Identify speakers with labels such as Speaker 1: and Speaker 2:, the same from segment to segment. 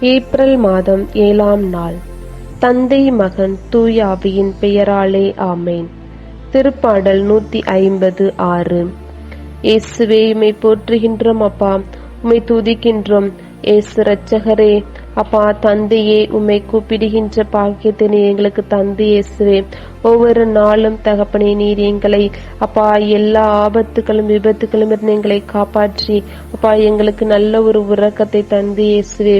Speaker 1: April மாதம் ஏழாம் நாள். தந்தை மகன் தூயாவியின் பெயராலே ஆமேன். திருப்பாடல் நூத்தி ஐம்பது ஆறு. இயேசுவே உமை போற்றுகின்றோம் அப்பா. உமை துதிக்கின்றோம். இயேசு ரட்சகரே அப்பா தந்தையே உம்மை கூப்பிடுகின்ற பாக்கியத்தினை எங்களுக்கு தந்து இயேசுவே. ஒவ்வொரு நாளும் தகப்பனே நீர் எங்களை அப்பா எல்லா ஆபத்துகளும் விபத்துகளும் இருந்து எங்களை காப்பாற்றி அப்பா எங்களுக்கு நல்ல ஒரு உறக்கத்தை தந்து இயேசுவே.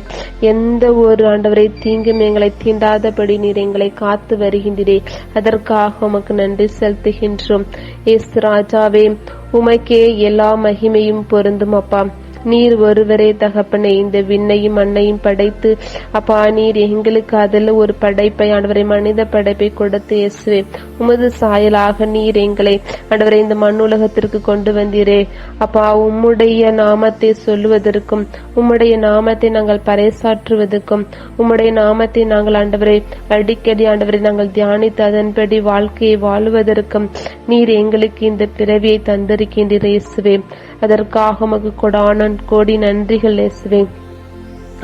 Speaker 1: எந்த ஒரு ஆண்டவரை தீங்கும் எங்களை தீண்டாதபடி நீர் எங்களை காத்து வருகின்றே அதற்காக உமக்கு நன்றி செலுத்துகின்றோம். இயேசு ராஜாவே உமக்கே எல்லா மகிமையும் பொருந்தும் அப்பா. நீர் ஒருவரே தகப்பனே இந்த விண்ணையும் மண்ணையும் படைத்து அப்பா நீர் எங்களுக்கு அதில் ஒரு படைப்பை ஆண்டவரை மனித படைப்பை கொடுத்து இயேசுவே. உமது சாயலாக நீர் எங்களை ஆண்டவரை இந்த மண்ணுலகத்திற்கு கொண்டு வந்தீரே. அப்பா உம்முடைய நாமத்தை சொல்லுவதற்கும் உம்முடைய நாமத்தை நாங்கள் பறைசாற்றுவதற்கும் உம்முடைய நாமத்தை நாங்கள் ஆண்டவரை அடிக்கடி ஆண்டவரை நாங்கள் தியானித்து அதன்படி வாழ்க்கையை வாழுவதற்கும் நீர் எங்களுக்கு இந்த பிறவியை தந்திருக்கின்ற இயேசுவே. அதற்காக உமக்கு கொடான கோடி நன்றிகள் இயேசுவேன்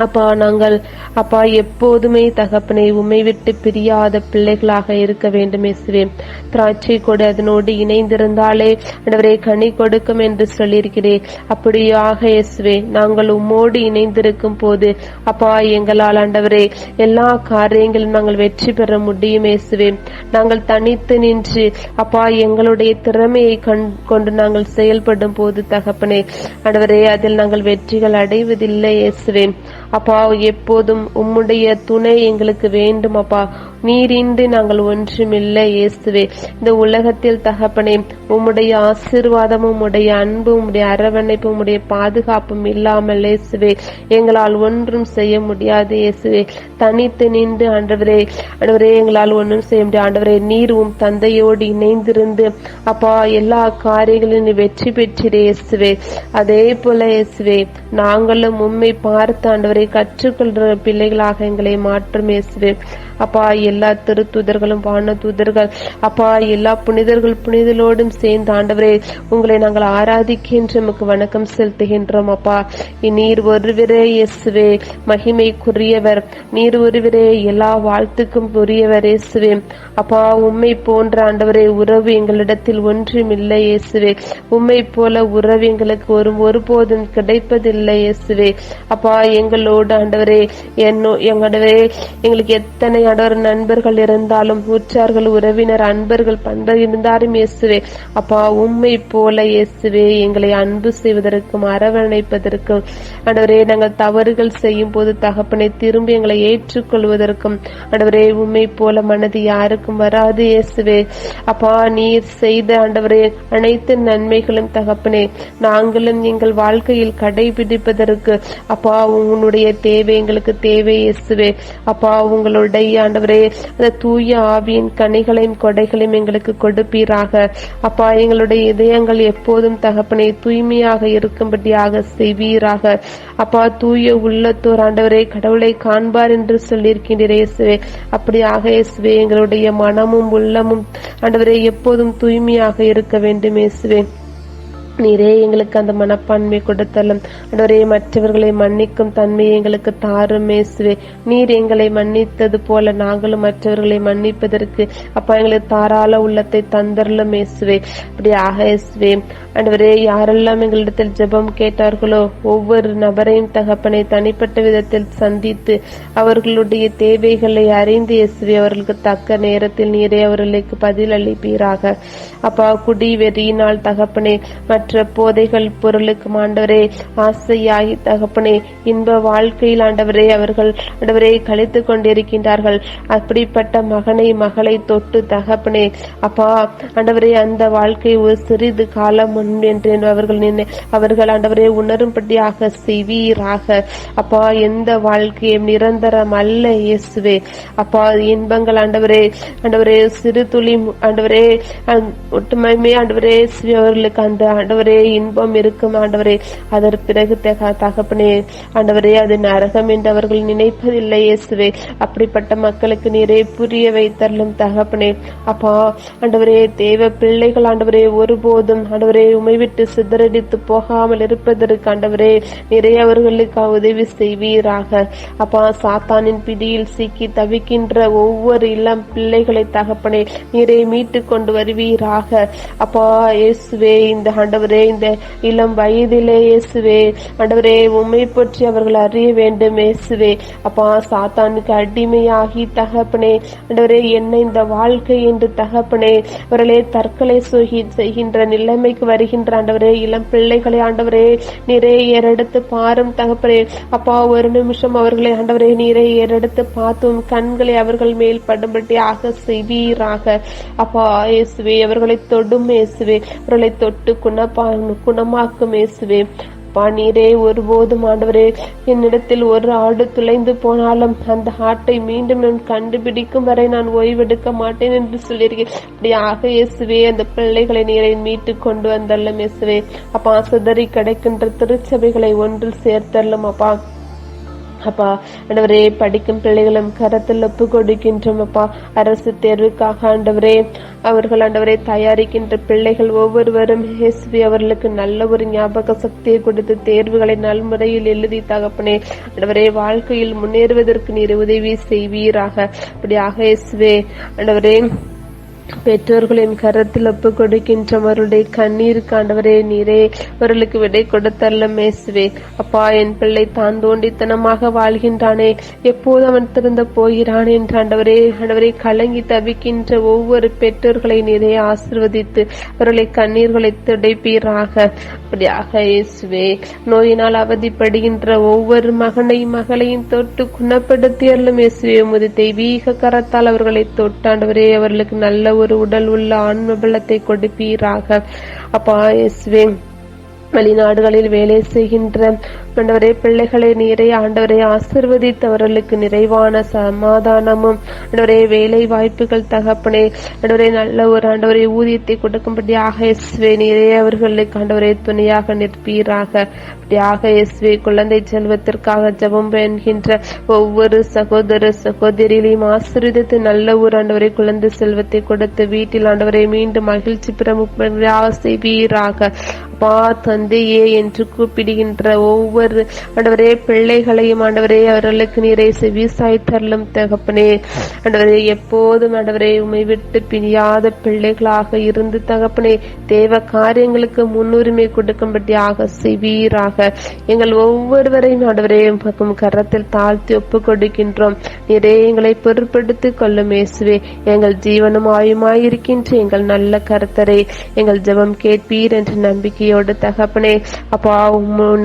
Speaker 1: அப்பா நாங்கள் அப்பா எப்போதுமே தகப்பனை உம்மை விட்டு பிரியாத பிள்ளைகளாக இருக்க வேண்டும் இயேசுவே திராட்சை கொடு அதனோடு இணைந்திருந்தாலே ஆண்டவரே கனி கொடுக்கும் என்று சொல்லியிருக்கிறேன் அப்படியாக இயேசுவே நாங்கள் உம்மோடு இணைந்திருக்கும் போது அப்பா எங்களால் ஆண்டவரே எல்லா காரியங்களும் நாங்கள் வெற்றி பெற முடியும் இயேசுவே. நாங்கள் தனித்து நின்று அப்பா எங்களுடைய திறமையை கண் கொண்டு நாங்கள் செயல்படும் போது தகப்பனே ஆண்டவரே அதில் நாங்கள் வெற்றிகள் அடைவதில்லை இயேசுவே. அப்பா எப்போதும் உம்முடைய துணை எங்களுக்கு வேண்டும் அப்பா. நீரின்றி நாங்கள் ஒன்றுமில்லை இயேசுவே. இந்த உலகத்தில் தகப்பனே உம்முடைய ஆசீர்வாதமும் உடைய அன்பும் உம்முடைய அரவணைப்பும் உம்முடைய பாதுகாப்பும் இல்லாமல் இயேசுவே எங்களால் ஒன்றும் செய்ய முடியாது இயேசுவே. தனித்து நின்று ஆண்டவரே ஆண்டவரே எங்களால் ஒன்றும் செய்ய முடியாது. ஆண்டவரே நீரும் தந்தையோடு இணைந்திருந்து அப்பா எல்லா காரியங்களிலும் வெற்றி பெற்றிரு இயேசுவே. அதே போல இயேசுவே நாங்களும் உண்மை பார்த்து ஆண்டவரை கற்றுக்கொள்ற பிள்ளைகளாக எங்களை மாற்றும் இயேசுவே. அப்பா எல்லா திருத்துதர்களும் வான தூதர்கள் அப்பா எல்லா புனிதர்கள் புனிதலோடும் சேர்ந்து ஆண்டவரே உங்களை நாங்கள் ஆராதிக்கின்ற உமக்கு வணக்கம் செலுத்துகின்றோம் அப்பா. நீர் ஒருவரே இயேசுவே மகிமைக்குரியவர். நீர் ஒருவரே எல்லா வாழ்த்துக்கும் உரியவர் இயேசுவே. அப்பா உம்மை போன்ற ஆண்டவரே உறவு எங்களிடத்தில் ஒன்றும் இல்லை இயேசுவே. உம்மை போல உறவு எங்களுக்கு ஒரு ஒருபோதும் கிடைப்பதில்லை இயேசுவே. அப்பா எங்களோடு ஆண்டவரே என்னோ எங்களோடவே எங்களுக்கு எத்தனை ஆண்டவர் நண்பர்கள் இருந்தாலும் உற்றார்கள் உறவினர் அன்பர்கள் பண்பர் இருந்தாலும் இயேசுவே அப்பா உம்மை போல இயேசுவே எங்களை அன்பு செய்வதற்கும் அரவணைப்பதற்கும். ஆண்டவரே நாங்கள் தவறுகள் செய்யும் போது தகப்பனை திரும்பி எங்களை ஏற்றுக்கொள்வதற்கும். ஆண்டவரே உண்மை போல மனது யாருக்கும் வராது இயேசுவே. அப்பா நீர் செய்த ஆண்டவரே அனைத்து நன்மைகளும் தகப்பனே நாங்களும் எங்கள் வாழ்க்கையில் கடைபிடிப்பதற்கு. அப்பா உன்னுடைய தேவை எங்களுக்கு தேவை இயேசுவே. அப்பா உங்களுடைய ஆண்டவரே அந்த தூய ஆவியின் கனிகளையும் கொடைகளையும் எங்களுக்கு கொடுப்பீராக. அப்பா எங்களுடைய இதயங்கள் எப்போதும் தகப்பனை தூய்மையாக இருக்கும்படியாக செய்வீராக. அப்பா தூய உள்ளத்தோர் ஆண்டவரே கடவுளை காண்பார் என்று சொல்லியிருக்கின்றே இயேசுவே. அப்படியாக இயேசுவே எங்களுடைய மனமும் உள்ளமும் ஆண்டவரே எப்போதும் தூய்மையாக இருக்க வேண்டும் இயேசுவே. நீரே எங்களுக்கு அந்த மனப்பான்மை கொடுத்தலும். ஆண்டவரே மற்றவர்களை மன்னிக்கும் தன்மையை எங்களுக்கு தாரும் மேசுவே நீர் எங்களை மன்னித்தது போல நாங்களும் மற்றவர்களை மன்னிப்பதற்கு அப்பா எங்களுக்கு தாராள உள்ளத்தை தந்தரலும் மேசுவே அப்படியாக இயேசுவே. ஆண்டவரே யாரெல்லாம் எங்களிடத்தில் ஜெபம் கேட்டார்களோ ஒவ்வொரு நபரையும் தகப்பனை தனிப்பட்ட விதத்தில் சந்தித்து அவர்களுடைய தேவைகளை அறிந்து இயேசுவே அவர்களுக்கு தக்க நேரத்தில் நீரே அவர்களுக்கு பதில் அளிப்பீராக. அப்பா குடி வெறியினால் தகப்பனே மற்ற போதைகள் பொருளுக்கு ஆண்டவரே ஆசையாகி தகப்பனே இன்ப வாழ்க்கையில் ஆண்டவரே அவர்கள் ஆண்டவரே கழித்து கொண்டிருக்கின்றார்கள். அப்படிப்பட்ட மகனை மகளை தொட்டு தகப்பனே அப்பா ஆண்டவரே அந்த வாழ்க்கை ஒரு சிறிது காலம் என்று அவர்கள் நினை அவர்கள் ஆண்டவரே உணரும்படியாக செய்வீராக. அப்பா எந்த வாழ்க்கையும் நிரந்தரம் அல்ல இயேசுவே. அப்பா இன்பங்கள் ஆண்டவரே ஆண்டவரே சிறு துளி ஆண்டவரே ஒட்டுமையுமே ஆண்டவரே அவர்களுக்கு அந்த ஆண்டவரே இன்பம் இருக்கும் ஆண்டவரே. அதற்கு பிறகு தக- தகப்பனே ஆண்டவரே அது நரகம் என்று அவர்கள் நினைப்பதில்லை இயேசுவே. அப்படிப்பட்ட மக்களுக்கு நீரே புரிய வைத்தரலும் தகப்பனே. அப்பா ஆண்டவரே தேவ பிள்ளைகள் ஆண்டவரே ஒருபோதும் ஆண்டவரே உமை விட்டு சிதறடித்து போகாமல் இருப்பதற்கு ஆண்டவரே நிறைய அவர்களுக்கு உதவி செய்வீராக. அப்பா சாத்தானின் பிடியில் சிக்கி தவிக்கின்ற ஒவ்வொரு இளம் பிள்ளைகளை தகப்பனே நீரை மீட்டு கொண்டு வருவீராக. அப்பா இயேசுவே இந்த ஆண்டவரே இந்த இளம் வயதிலே இயேசுவே ஆண்டவரே உண்மை பற்றி அவர்கள் அறிய வேண்டும் இயேசுவே. அப்பா சாத்தானுக்கு அடிமையாகி தகப்பனே ஆண்டவரே என்ன இந்த வாழ்க்கை என்று தகப்பனே அவர்களே தற்கொலை செய்கின்ற நிலைமைக்கு வருகின்ற ஆண்டவரே இளம் பிள்ளைகளை ஆண்டவரே நீரே ஏறெடுத்து பாரும் தகப்பரே அப்பா ஒரு நிமிஷம் அவர்களை ஆண்டவரே நீரை ஏறெடுத்து பார்த்தும் கண்களை அவர்கள் மேல் படும்படியாக செய்வீராக. அப்பா இயேசுவே அவர்களை தொடும் இயேசுவே அவர்களை தொட்டு குணப்பா குணமாக்கும் இயேசுவே. அப்பா நீரே ஒருபோதும் ஆண்டவரே என்னிடத்தில் ஒரு ஆடு துளைந்து போனாலும் அந்த ஆட்டை மீண்டும் நான் கண்டுபிடிக்கும் வரை நான் ஓய்வெடுக்க மாட்டேன் என்று சொல்லியிருக்கேன் அப்படியாக இயேசுவே அந்த பிள்ளைகளை நீரை மீட்டு கொண்டு வந்தல்லும் இயேசுவே. அப்பா சிதறி கிடைக்கின்ற திருச்சபைகளை ஒன்றில் சேர்த்தல்லும் அப்பா. அப்பா ஆண்டவரே படிக்கும் பிள்ளைகளும் கரத்தில் ஒப்பு கொடுக்கின்றோம் அப்பா. அரசு தேர்வுக்காக ஆண்டவரே அவர்கள் ஆண்டவரை தயாரிக்கின்ற பிள்ளைகள் ஒவ்வொருவரும் இயேசுவே அவர்களுக்கு நல்ல ஒரு ஞாபக சக்தியை கொடுத்து தேர்வுகளை நல்முறையில் எழுதி தகப்பனே. ஆண்டவரே வாழ்க்கையில் முன்னேறுவதற்கு நீர் உதவி செய்வீராக. அப்படியாக இயேசுவே ஆண்டவரே. பெற்றோர்களின் கரத்தில் ஒப்பு கொடுக்கின்ற அவருடைய கண்ணீருக்கு ஆண்டவரே நீரே அவர்களுக்கு விடை கொடுத்தல்ல மேசுவே. அப்பா என் பிள்ளை தான் தோண்டித்தனமாக வாழ்கின்றானே எப்போது அவன் திருந்த போகிறான் என்று ஆண்டவரே ஆண்டவரே கலங்கி தவிக்கின்ற ஒவ்வொரு பெற்றோர்களை நீரே ஆசிர்வதித்து அவர்களை கண்ணீர்களை துடைப்பீராக. அப்படியாக இயேசுவே நோயினால் அவதிப்படுகின்ற ஒவ்வொரு மகனையும் மகளையும் தொட்டு குணப்படுத்தி அருளும் இயேசுவே உமது தெய்வீக கரத்தால் அவர்களை தொட்டாண்டவரே அவர்களுக்கு நல்ல ஒரு உடல் உள்ள ஆன்ம பலத்தை கொடுப்பீராக. அப்பா இயேசுவே வெளிநாடுகளில் வேலை செய்கின்ற ஆண்டவரே பிள்ளைகளை நீரை ஆண்டவரை ஆசிர்வதித்தவர்களுக்கு நிறைவான சமாதானமும். ஆண்டவரே வேலை வாய்ப்புகள் தகப்பனே ஆண்டவரே நல்ல ஒரு ஆண்டவரை ஊதியத்தை கொடுக்கும்படியாக எஸ்வே நீரே அவர்களுக்கு ஆண்டவரை துணையாக நிற்பீராக. அப்படியாக எஸ்வே குழந்தை செல்வத்திற்காக ஜெபம் என்கின்ற ஒவ்வொரு சகோதர சகோதரியிலையும் ஆசீர்வதித்து நல்ல ஒரு ஆண்டவரை குழந்தை செல்வத்தை கொடுத்து வீட்டில் ஆண்டவரை மீண்டும் மகிழ்ச்சி பிரமுக செய்வீராக பா தந்தையே என்று கூப்பிடுகின்ற ஒவ்வொரு ஆண்டவரே பிள்ளைகளையும் ஆண்டவரே அவர்களுக்கு நீரை செவிசாய் தரலும் தகப்பனே. ஆண்டவரே எப்போதும் ஆண்டவரே உமை விட்டு பிரியாத பிள்ளைகளாக இருந்து தகப்பனே தேவ காரியங்களுக்கு முன்னுரிமை கொடுக்கும்படியாக செய்வீராக. எங்கள் ஒவ்வொருவரையும் ஆண்டவரே பக்கம் கரத்தில் தாழ்த்தி ஒப்பு கொடுக்கின்றோம் நீரே எங்களை பொருட்படுத்திக் கொள்ளும் இயேசுவே. எங்கள் ஜீவனும் ஆயுமாயிருக்கின்ற எங்கள் நல்ல கருத்தரை. எங்கள் ஜெபம் கேட்பீர் என்ற நம்பிக்கையோடு தகப்பனே அப்பா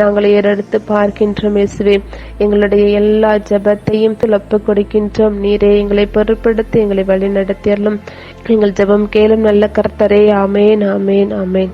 Speaker 1: நாங்கள் ஏறெடுத்து பார்க்கின்றோம் இயேசுவே. எங்களுடைய எல்லா ஜெபத்தையும் துளப்பு கொடுக்கின்றோம். நீரே எங்களை பொருட்படுத்தி எங்களை வழி நடத்தியலும் எங்கள் ஜெபம் கேளும் நல்ல கர்த்தரே. ஆமேன் ஆமேன் ஆமேன்.